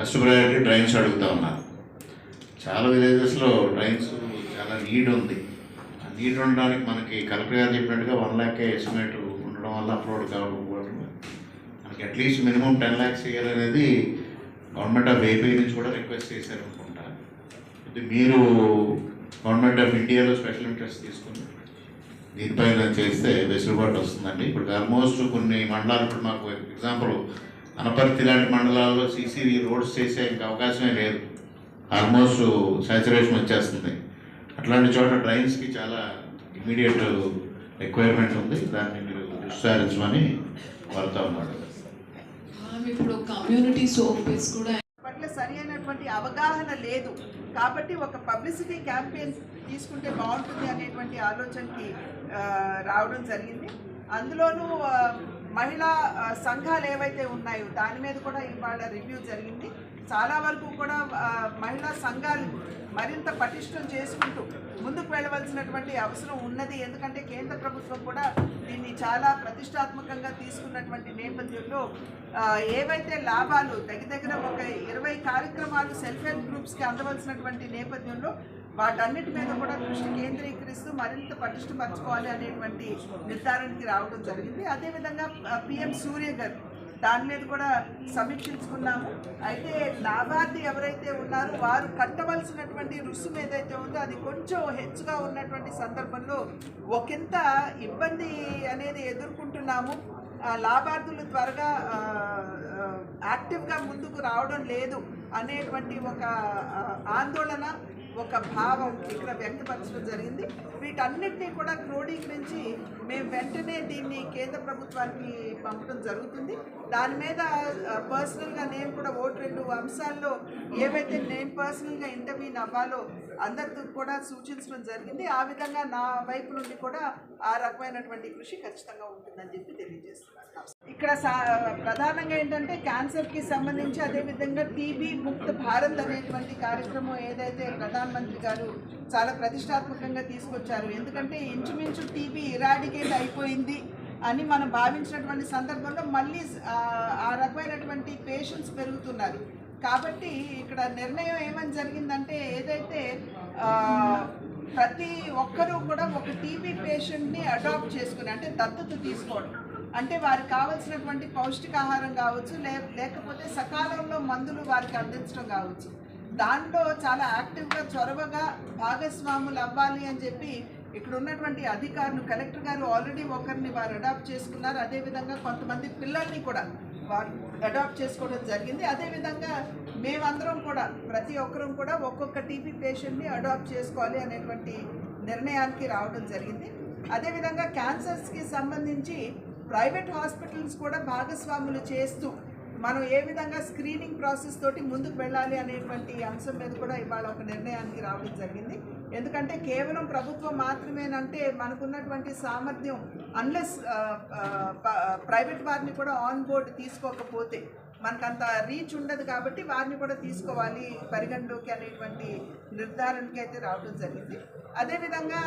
First priority drains అడుగుతా ఉన్నారు చాలా విలేజెస్లో డ్రైన్స్ చాలా నీడ్ ఉంది. ఆ నీడ్ ఉండడానికి మనకి కలెక్టర్ గారు చెప్పినట్టుగా వన్ ల్యాక్ ఎస్టిమేట్ ఉండడం వల్ల అప్లోడ్ కావడం మనకి అట్లీస్ట్ మినిమం టెన్ ల్యాక్స్ ఇవ్వాలనేది గవర్నమెంట్ ఆఫ్ ఏపీ నుంచి కూడా రిక్వెస్ట్ చేశారు అనుకుంటా. ఇది మీరు గవర్నమెంట్ ఆఫ్ ఇండియాలో స్పెషల్ ఇంట్రెస్ట్ తీసుకుని దీనిపైన చేస్తే వెసులుబాటు వస్తుందండి. ఇప్పుడు ఆల్మోస్ట్ కొన్ని మండలాలు ఇప్పుడు మాకు ఎగ్జాంపుల్ అనపర్తి లాంటి మండలాల్లో సీసీ రోడ్స్ చేసే ఇంకా అవకాశమే లేదు. ఆల్మోస్ట్ సాచురేషన్ వచ్చేస్తుంది. అట్లాంటి చోట డ్రైన్స్కి చాలా ఇమీడియట్ రిక్వైర్మెంట్ ఉంది. దాన్ని మీరు సారించమని కోరుతా ఉన్నాడు ఇప్పుడు కమ్యూనిటీ కూడా పట్ల సరి అయినటువంటి అవగాహన లేదు. కాబట్టి ఒక పబ్లిసిటీ క్యాంపెయిన్ తీసుకుంటే బాగుంటుంది అనేటువంటి ఆలోచనకి రావడం జరిగింది. అందులోనూ మహిళా సంఘాలు ఏవైతే ఉన్నాయో దాని మీద కూడా ఇవాళ రివ్యూ జరిగింది. చాలా వరకు కూడా మహిళా సంఘాలు మరింత పటిష్టం చేసుకుంటూ ముందుకు వెళ్ళవలసినటువంటి అవసరం ఉన్నది. ఎందుకంటే కేంద్ర ప్రభుత్వం కూడా దీన్ని చాలా ప్రతిష్టాత్మకంగా తీసుకున్నటువంటి నేపథ్యంలో ఏవైతే లాభాలు దగ్గర దగ్గర ఒక ఇరవై కార్యక్రమాలు సెల్ఫ్ హెల్ప్ గ్రూప్స్కి అందవలసినటువంటి నేపథ్యంలో వాటన్నిటి మీద కూడా దృష్టి కేంద్రీకరిస్తూ మరింత పటిష్టపరచుకోవాలి అనేటువంటి నిర్ధారణకి రావడం జరిగింది. అదేవిధంగా పిఎం సూర్య గారు దాని మీద కూడా సమీక్షించుకున్నాము. అయితే లాభార్థి ఎవరైతే ఉన్నారో వారు కట్టవలసినటువంటి రుసుము ఏదైతే ఉందో అది కొంచెం హెచ్చుగా ఉన్నటువంటి సందర్భంలో ఒకంత ఇబ్బంది అనేది ఎదుర్కొంటున్నాము. లాభార్థులు త్వరగా యాక్టివ్గా ముందుకు రావడం లేదు అనేటువంటి ఒక ఆందోళన ఒక భావం ఇక్కడ వ్యక్తపరచడం జరిగింది. వీటన్నిటినీ కూడా క్రోడీకరించి మేము వెంటనే దీన్ని కేంద్ర ప్రభుత్వానికి పంపడం జరుగుతుంది. దాని మీద పర్సనల్గా నేను కూడా ఓటు రెండు అంశాల్లో ఏవైతే నేను పర్సనల్గా ఇంటర్వ్యూ అవ్వాలో అందరితో కూడా సూచించడం జరిగింది. ఆ విధంగా నా వైపు నుండి కూడా ఆ రకమైనటువంటి కృషి ఖచ్చితంగా ఉంటుందని చెప్పి తెలియజేస్తున్నాను. ఇక్కడ సా- ప్రధానంగా ఏంటంటే క్యాన్సర్కి సంబంధించి అదేవిధంగా టీబీ ముక్త భారత్ అనేటువంటి కార్యక్రమం ఏదైతే ప్రధానమంత్రి గారు చాలా ప్రతిష్టాత్మకంగా తీసుకొచ్చారు. ఎందుకంటే ఇంచుమించు టీబీ ఇరాడికేట్ అయిపోయింది అని మనం భావించినటువంటి సందర్భంలో మళ్ళీ ఆ, రకమైనటువంటి పేషెంట్స్ పెరుగుతున్నారు. కాబట్టి ఇక్కడ నిర్ణయం ఏమని జరిగిందంటే ఏదైతే ప్రతి ఒక్కరూ కూడా ఒక టీబీ పేషెంట్ని అడాప్ట్ చేసుకుని అంటే దత్తత తీసుకోవడం. అంటే వారికి కావాల్సినటువంటి పౌష్టికాహారం కావచ్చు లే లేకపోతే సకాలంలో మందులు వారికి అందించడం కావచ్చు. దాంట్లో చాలా యాక్టివ్గా చొరవగా భాగస్వాములు అవ్వాలి అని చెప్పి ఇక్కడ ఉన్నటువంటి అధికారులు కలెక్టర్ గారు ఆల్రెడీ ఒకరిని వారు అడాప్ట్ చేసుకున్నారు. అదేవిధంగా కొంతమంది పిల్లల్ని కూడా వారు అడాప్ట్ చేసుకోవడం జరిగింది. అదేవిధంగా మేమందరం కూడా ప్రతి ఒక్కరం కూడా ఒక్కొక్క టీబీ పేషెంట్ని అడాప్ట్ చేసుకోవాలి అనేటువంటి నిర్ణయానికి రావడం జరిగింది. అదేవిధంగా క్యాన్సర్స్కి సంబంధించి ప్రైవేట్ హాస్పిటల్స్ కూడా భాగస్వాములు చేస్తూ మనం ఏ విధంగా స్క్రీనింగ్ ప్రాసెస్ తోటి ముందుకు వెళ్ళాలి అనేటువంటి అంశం మీద కూడా ఇవాళ ఒక నిర్ణయానికి రావడం జరిగింది. ఎందుకంటే కేవలం ప్రభుత్వం మాత్రమేనంటే మనకున్నటువంటి సామర్థ్యం అన్లెస్ ప్రైవేట్ వారిని కూడా ఆన్ బోర్డ్ తీసుకోకపోతే మనకంత రీచ్ ఉండదు కాబట్టి వారిని కూడా తీసుకోవాలి పరిగణలోకి అనేటువంటి నిర్ధారణకి అయితే రావడం జరిగింది. అదేవిధంగా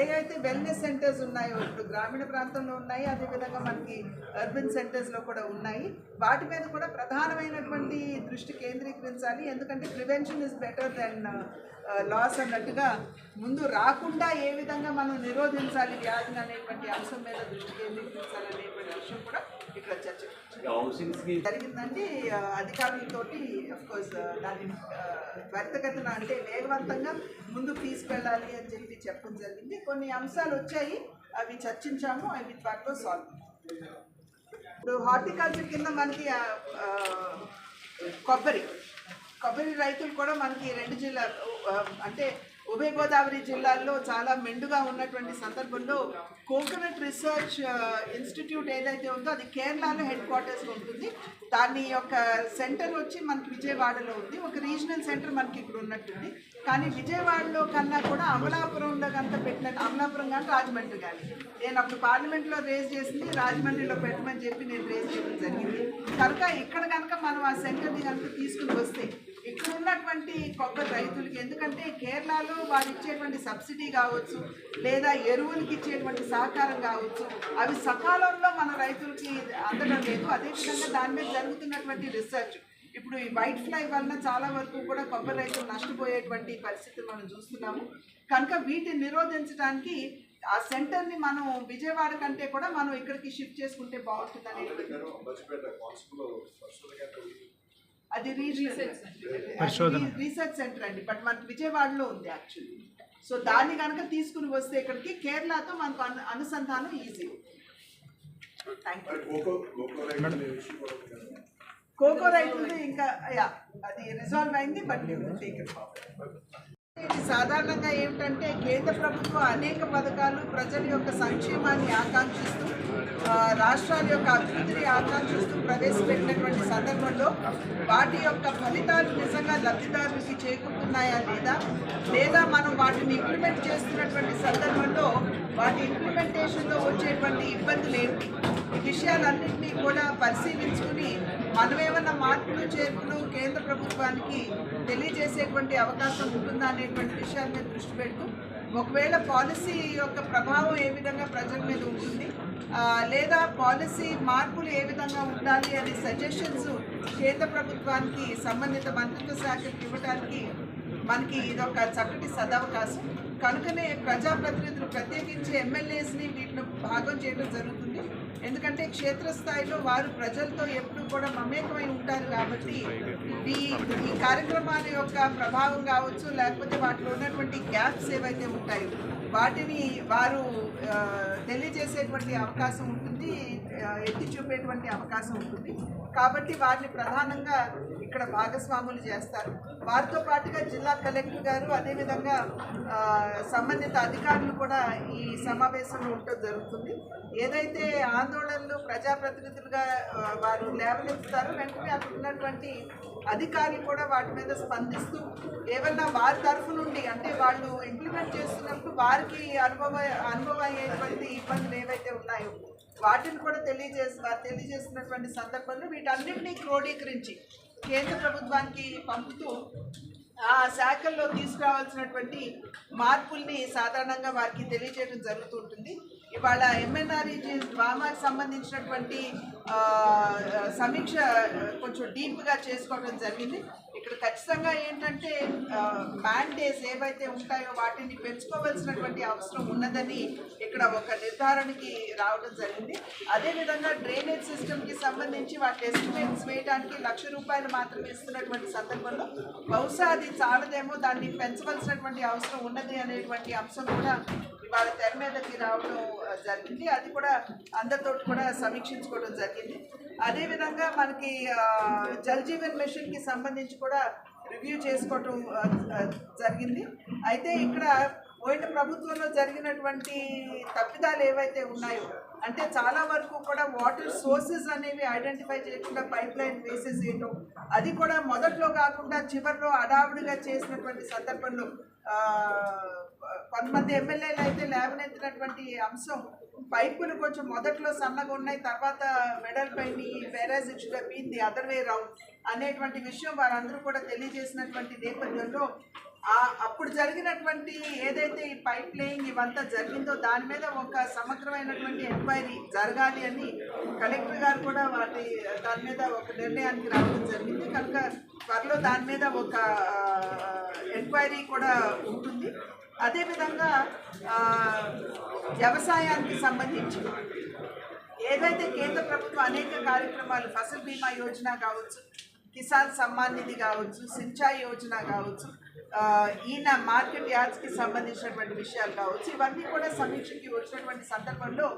ఏవైతే వెల్నెస్ సెంటర్స్ ఉన్నాయో ఇప్పుడు గ్రామీణ ప్రాంతంలో ఉన్నాయి అదేవిధంగా మనకి అర్బన్ సెంటర్స్లో కూడా ఉన్నాయి. వాటి మీద కూడా ప్రధానమైనటువంటి దృష్టి కేంద్రీకరించాలి. ఎందుకంటే prevention is better than loss అన్నట్టుగా ముందు రాకుండా ఏ విధంగా మనం నిరోధించాలి వ్యాధిని అనేటువంటి అంశం మీద దృష్టి కేంద్రీకరించాలి అనేటువంటి విషయం కూడా ఇక్కడ చర్చ జరిగిందండి అధికారులతో అధికారులతోటి కోర్స్ దాన్ని త్వరితగతిన అంటే వేగవంతంగా ముందుకు తీసుకెళ్ళాలి అని చెప్పి చెప్పడం జరిగింది. కొన్ని అంశాలు వచ్చాయి అవి చర్చించాము అవి త్వరలో సాల్వ్ ఇప్పుడు హార్టికల్చర్ కింద మనకి కొబ్బరి. కొబ్బరి రైతులు కూడా మనకి రెండు జిల్లా అంటే ఉభయ గోదావరి జిల్లాల్లో చాలా మెండుగా ఉన్నటువంటి సందర్భంలో కోకోనట్ రీసెర్చ్ ఇన్స్టిట్యూట్ ఏదైతే ఉందో అది కేరళలో హెడ్ క్వార్టర్స్లో ఉంటుంది. దాని యొక్క సెంటర్ వచ్చి మనకి విజయవాడలో ఉంది. ఒక రీజనల్ సెంటర్ మనకి ఇక్కడ ఉన్నట్టుంది. కానీ విజయవాడలో కన్నా కూడా అమలాపురంలో కనుక పెట్టినట్టు అమలాపురం కానీ రాజమండ్రి కానీ. నేను అప్పుడు పార్లమెంట్లో రేజ్ చేసింది రాజమండ్రిలో పెట్టమని చెప్పి నేను రేజ్ చేయడం జరిగింది. కనుక ఇక్కడ కనుక మనం ఆ సెంటర్ని కనుక తీసుకుని వస్తే ఇక్కడ ఉన్నటువంటి కొబ్బరి రైతులకి ఎందుకంటే కేరళలో వారు ఇచ్చేటువంటి సబ్సిడీ కావచ్చు లేదా ఎరువులకి ఇచ్చేటువంటి సహకారం కావచ్చు అవి సకాలంలో మన రైతులకి అందడం లేదు. అదేవిధంగా దాని మీద జరుగుతున్నటువంటి రీసెర్చ్. ఇప్పుడు ఈ వైట్ ఫ్లై వలన చాలా వరకు కూడా కొబ్బరి రైతులు నష్టపోయేటువంటి పరిస్థితులు మనం చూస్తున్నాము. కనుక వీటిని నిరోధించడానికి ఆ సెంటర్ని మనం విజయవాడ కంటే కూడా మనం ఇక్కడికి షిఫ్ట్ చేసుకుంటే బాగుంటుంది అనేటువంటి అది పరిశోధన. రీసెర్చ్ సెంటర్ అండి. బట్ మనకి విజయవాడలో ఉంది యాక్చువల్లీ సో దాన్ని కనుక తీసుకుని వస్తే ఇక్కడికి కేరళతో మనకు అను అనుసంధానం ఈజీ కోకో రైతులు ఇంకా యా అది రిజాల్వ్ అయింది బట్ టేక్ ఇది సాధారణంగా ఏమిటంటే కేంద్ర ప్రభుత్వం అనేక పథకాలు ప్రజల యొక్క సంక్షేమాన్ని ఆకాంక్షిస్తూ రాష్ట్రాల యొక్క అభివృద్ధిని ఆకాంక్షిస్తూ ప్రవేశపెట్టినటువంటి సందర్భంలో వాటి యొక్క ఫలితాలు నిజంగా లబ్ధిదారులకి చేకూరుతున్నాయా లేదా? లేదా మనం వాటిని ఇంప్లిమెంట్ చేస్తున్నటువంటి సందర్భంలో వాటి ఇంప్లిమెంటేషన్లో వచ్చేటువంటి ఇబ్బందులు ఏంటి? ఈ విషయాలన్నింటినీ కూడా పరిశీలించుకుని మనమేమన్నా మార్పులు చేర్పులు కేంద్ర ప్రభుత్వానికి తెలియజేసేటువంటి అవకాశం ఉంటుందా అనేటువంటి విషయాన్ని మీద దృష్టి పెడుతూ ఒకవేళ పాలసీ యొక్క ప్రభావం ఏ విధంగా ప్రజల మీద ఉంటుంది లేదా పాలసీ మార్పులు ఏ విధంగా ఉండాలి అనే సజెషన్స్ కేంద్ర ప్రభుత్వానికి సంబంధిత మంత్రిత్వ శాఖకి ఇవ్వడానికి మనకి ఇది ఒక చక్కటి సదవకాశం. కనుకనే ప్రజాప్రతినిధులు ప్రత్యేకించి ఎమ్మెల్యేస్ని వీటిని భాగం చేయడం జరుగుతుంది. ఎందుకంటే క్షేత్రస్థాయిలో వారు ప్రజలతో ఎప్పుడు కూడా మమేకమై ఉంటారు కాబట్టి ఈ ఈ కార్యక్రమాల యొక్క ప్రభావం కావచ్చు లేకపోతే వాటిలో ఉన్నటువంటి గ్యాప్స్ ఏవైతే ఉంటాయో వాటిని వారు తెలియజేసేటువంటి అవకాశం ఉంటుంది ఎత్తి చూపేటువంటి అవకాశం ఉంటుంది. కాబట్టి వారిని ప్రధానంగా ఇక్కడ భాగస్వాములు చేస్తారు. వారితో పాటుగా జిల్లా కలెక్టర్ గారు అదేవిధంగా సంబంధిత అధికారులు కూడా ఈ సమావేశంలో ఉండటం జరుగుతుంది. ఏదైతే ఆందోళనలు ప్రజాప్రతినిధులుగా వారు లేవనెత్తుతారో వెంటనే అక్కడ ఉన్నటువంటి అధికారులు కూడా వాటి మీద స్పందిస్తూ ఏమన్నా వారి తరఫు నుండి అంటే వాళ్ళు ఇంప్లిమెంట్ చేస్తున్న వారికి అనుభవ అనుభవం అయ్యేటువంటి ఇబ్బందులు ఏవైతే ఉన్నాయో వాటిని కూడా తెలియజేస్తారు తెలియజేస్తున్నటువంటి సందర్భంలో వీటన్నింటినీ క్రోడీకరించి కేంద్ర ప్రభుత్వానికి పంపుతూ ఆ శాఖల్లో తీసుకురావాల్సినటువంటి మార్పుల్ని సాధారణంగా వారికి తెలియజేయడం జరుగుతుంటుంది ఇవాళ ఎంఎన్ఆర్ఈజీ డ్రామాకి సంబంధించినటువంటి సమీక్ష కొంచెం డీప్గా చేసుకోవడం జరిగింది. ఇక్కడ ఖచ్చితంగా ఏంటంటే బ్యాన్ డేస్ ఏవైతే ఉంటాయో వాటిని పెంచుకోవాల్సినటువంటి అవసరం ఉన్నదని ఇక్కడ ఒక నిర్ధారణకి రావడం జరిగింది. అదేవిధంగా డ్రైనేజ్ సిస్టమ్కి సంబంధించి వాటి ఎస్టిమేట్స్ వేయడానికి లక్ష రూపాయలు మాత్రమే ఇస్తున్నటువంటి సందర్భంలో బహుశా అది చాలదేమో దాన్ని పెంచవలసినటువంటి అవసరం ఉన్నది అనేటువంటి అంశం కూడా వాళ్ళ తెర మీదకి రావడం జరిగింది. అది కూడా అందరితో కూడా సమీక్షించుకోవడం జరిగింది. అదేవిధంగా మనకి జల్ జీవన్ మిషన్కి సంబంధించి కూడా రివ్యూ చేసుకోవటం జరిగింది. అయితే ఇక్కడ పోయిన ప్రభుత్వంలో జరిగినటువంటి తప్పిదాలు ఏవైతే ఉన్నాయో అంటే చాలా వరకు కూడా వాటర్ సోర్సెస్ అనేవి ఐడెంటిఫై చేయకుండా పైప్ లైన్ వేసేసేయటం అది కూడా మొదట్లో కాకుండా చివరిలో అడావుడిగా చేసినటువంటి సందర్భంలో కొంతమంది ఎమ్మెల్యేలు అయితే లేవనెత్తినటువంటి అంశం పైపులు కొంచెం మొదట్లో సన్నగా ఉన్నాయి తర్వాత వెడల్పైన వేరేజ్ it should been the other way round అనేటువంటి విషయం వారందరూ కూడా తెలియజేసినటువంటి నేపథ్యంలో అప్పుడు జరిగినటువంటి ఏదైతే ఈ పైప్ లైన్ ఇవంతా జరిగిందో దాని మీద ఒక సమగ్రమైనటువంటి ఎంక్వైరీ జరగాలి అని కలెక్టర్ గారు కూడా వాటి దాని మీద ఒక నిర్ణయానికి రావడం జరిగింది. కనుక త్వరలో దాని మీద ఒక ఎంక్వైరీ కూడా ఉంటుంది. అదేవిధంగా వ్యవసాయానికి సంబంధించి ఏదైతే కేంద్ర ప్రభుత్వం అనేక కార్యక్రమాలు ఫసల్ బీమా యోజన కావచ్చు కిసాన్ సమ్మాన్ నిధి కావచ్చు సించాయి యోజన కావచ్చు ఈయన మార్కెట్ యార్డ్స్కి సంబంధించినటువంటి విషయాలు కావచ్చు ఇవన్నీ కూడా సమీక్షకి వచ్చినటువంటి సందర్భంలో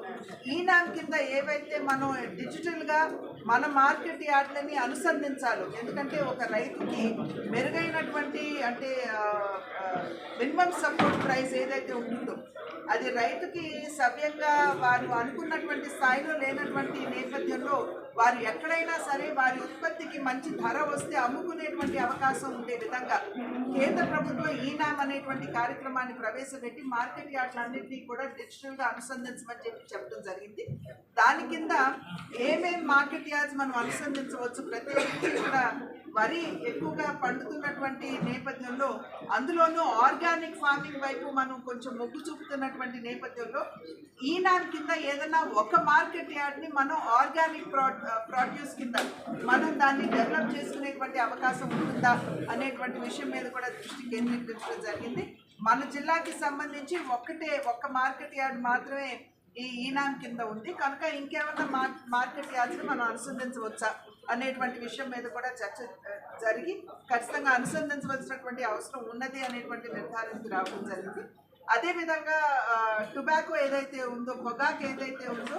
ఈనాం కింద ఏవైతే మనం డిజిటల్గా మన మార్కెట్ యార్డ్లని అనుసంధించాలో ఎందుకంటే ఒక రైతుకి మెరుగైనటువంటి అంటే మినిమం సపోర్ట్ ప్రైస్ ఏదైతే ఉంటుందో అది రైతుకి సవ్యంగా వారు అనుకున్నటువంటి స్థాయిలో లేనటువంటి నేపథ్యంలో వారు ఎక్కడైనా సరే వారి ఉత్పత్తికి మంచి ధర వస్తే అమ్ముకునేటువంటి అవకాశం ఉండే విధంగా కేంద్ర ప్రభుత్వం ఈనామ్ అనేటువంటి కార్యక్రమాన్ని ప్రవేశపెట్టి మార్కెట్ యార్డ్లన్నింటినీ కూడా డిజిటల్గా అనుసంధించమని చెప్పి చెప్పడం జరిగింది. దాని కింద ఏమేం మార్కెట్ యార్డ్స్ మనం అనుసంధించవచ్చు ప్రత్యేకించి కూడా వరి ఎక్కువగా పండుతున్నటువంటి నేపథ్యంలో అందులోనూ ఆర్గానిక్ ఫార్మింగ్ వైపు మనం కొంచెం మొగ్గు ఉన్నటువంటి నేపథ్యంలో ఈనాడు కింద ఏదైనా ఒక మార్కెట్ యార్డ్ని మనం ఆర్గానిక్ ప్రొడ్యూస్ కింద మనం దాన్ని డెవలప్ చేసుకునేటువంటి అవకాశం ఉంటుందా అనేటువంటి విషయం మీద కూడా దృష్టి కేంద్రీకరించడం జరిగింది. మన జిల్లాకి సంబంధించి ఒక్కటే ఒక్క మార్కెట్ యార్డ్ మాత్రమే ఈ ఈనాం కింద ఉంది. కనుక ఇంకేమన్నా మార్ మార్కెట్ యార్డ్స్ని మనం అనుసంధించవచ్చా అనేటువంటి విషయం మీద కూడా చర్చ జరిగి ఖచ్చితంగా అనుసంధించవలసినటువంటి అవసరం ఉన్నది అనేటువంటి నిర్ధారణకు రావడం జరిగింది. అదేవిధంగా టొబాకో ఏదైతే ఉందో పొగాకు ఏదైతే ఉందో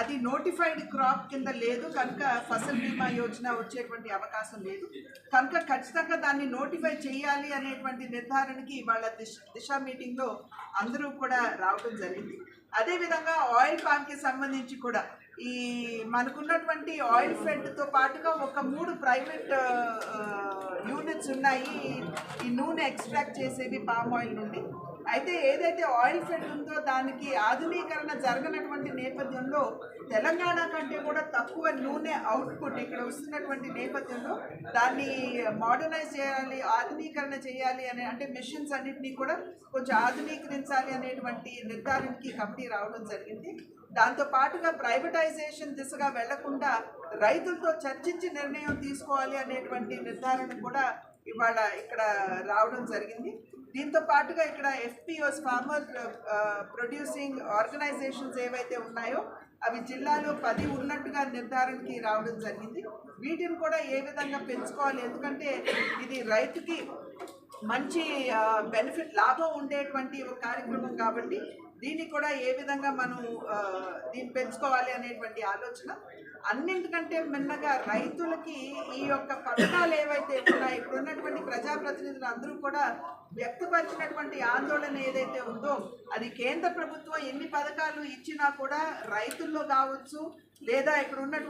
అది నోటిఫైడ్ క్రాప్ కింద లేదు. కనుక ఫసల్ బీమా యోజన వచ్చేటువంటి అవకాశం లేదు. కనుక ఖచ్చితంగా దాన్ని నోటిఫై చేయాలి అనేటువంటి నిర్ధారణకి ఇవాళ దిశ దిశ మీటింగ్లో అందరూ కూడా రావడం జరిగింది. అదేవిధంగా ఆయిల్ పామ్కి సంబంధించి కూడా ఈ మనకున్నటువంటి ఆయిల్ ఫెడ్తో పాటుగా ఒక మూడు ప్రైవేట్ యూనిట్స్ ఉన్నాయి. ఈ నూనె ఎక్స్ట్రాక్ట్ చేసేవి పామ్ ఆయిల్ నుండి. అయితే ఏదైతే ఆయిల్ ఫెడ్ ఉందో దానికి ఆధునీకరణ జరగనటువంటి నేపథ్యంలో తెలంగాణ కంటే కూడా తక్కువ నూనె అవుట్పుట్ ఇక్కడ వస్తున్నటువంటి నేపథ్యంలో దాన్ని మోడర్నైజ్ చేయాలి ఆధునీకరణ చేయాలి అనే అంటే మిషన్స్ అన్నింటినీ కూడా కొంచెం ఆధునీకరించాలి అనేటువంటి నిర్ధారణకి కమిటీ రావడం జరిగింది. దాంతో పాటుగా ప్రైవేటైజేషన్ దిశగా వెళ్ళకుండా రైతులతో చర్చించి నిర్ణయం తీసుకోవాలి అనేటువంటి నిర్ధారణ కూడా ఇవాళ ఇక్కడ రావడం జరిగింది. దీంతో పాటుగా ఇక్కడ ఎఫ్పిఓస్ ఫార్మర్ ప్రొడ్యూసింగ్ ఆర్గనైజేషన్స్ ఏవైతే ఉన్నాయో అవి జిల్లాలో పది ఉన్నట్టుగా నిర్ధారణకి రావడం జరిగింది. వీటిని కూడా ఏ విధంగా పెంచుకోవాలి? ఎందుకంటే ఇది రైతుకి మంచి uh, బెనిఫిట్ లాభం ఉండేటువంటి ఒక కార్యక్రమం కాబట్టి దీన్ని కూడా ఏ విధంగా మనం uh, దీన్ని పెంచుకోవాలి అనేటువంటి ఆలోచన. అన్నింటికంటే మిన్నగా రైతులకి ఈ యొక్క పథకాలు ఏవైతే ఉన్నాయో ఇప్పుడు ఉన్నటువంటి ప్రజాప్రతినిధులు అందరూ కూడా వ్యక్తపరిచినటువంటి ఆందోళన ఏదైతే ఉందో అది కేంద్ర ప్రభుత్వం ఎన్ని పథకాలు ఇచ్చినా కూడా రైతుల్లో కావచ్చు లేదా ఇక్కడ ఉన్నటువంటి